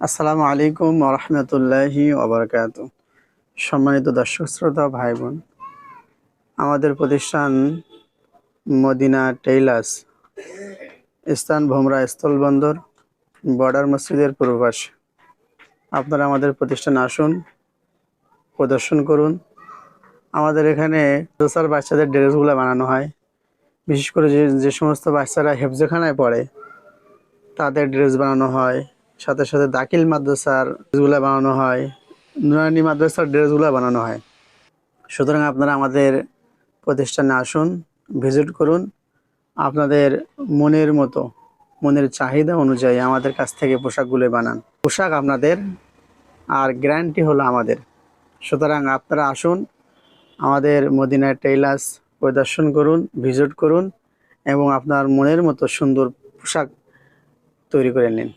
আসসালামু আলাইকুম রহমতুল্লাহি ওবরকাত সম্মানিত দর্শক, শ্রোতা ভাই বোন আমাদের প্রতিষ্ঠান মদিনা টেইলার্স, স্থান ভোমরা স্থলবন্দর, বর্ডার মসজিদের পূর্ব পাশে আপনারা আমাদের প্রতিষ্ঠান আসুন, প্রদর্শন করুন। আমাদের এখানে দোসার বাচ্চাদের ড্রেসগুলো বানানো হয়। বিশেষ করে যে যে সমস্ত বাচ্চারা হেফজেখানায় পড়ে, তাদের ড্রেস বানানো হয়। সাথে সাথে দাখিল মাদ্রাসার ড্রেসগুলো বানানো হয়, নুরানি মাদ্রাসার ড্রেসগুলো বানানো হয়। সুতরাং আপনারা আমাদের প্রতিষ্ঠানে আসুন, ভিজিট করুন। আপনাদের মনের মতো, মনের চাহিদা অনুযায়ী আমাদের কাছ থেকে পোশাকগুলো বানান। পোশাক আপনাদের, আর গ্যারান্টি হলো আমাদের। সুতরাং আপনারা আসুন, আমাদের মদিনা টেইলার্স পরিদর্শন করুন, ভিজিট করুন, এবং আপনার মনের মতো সুন্দর পোশাক তৈরি করে নিন।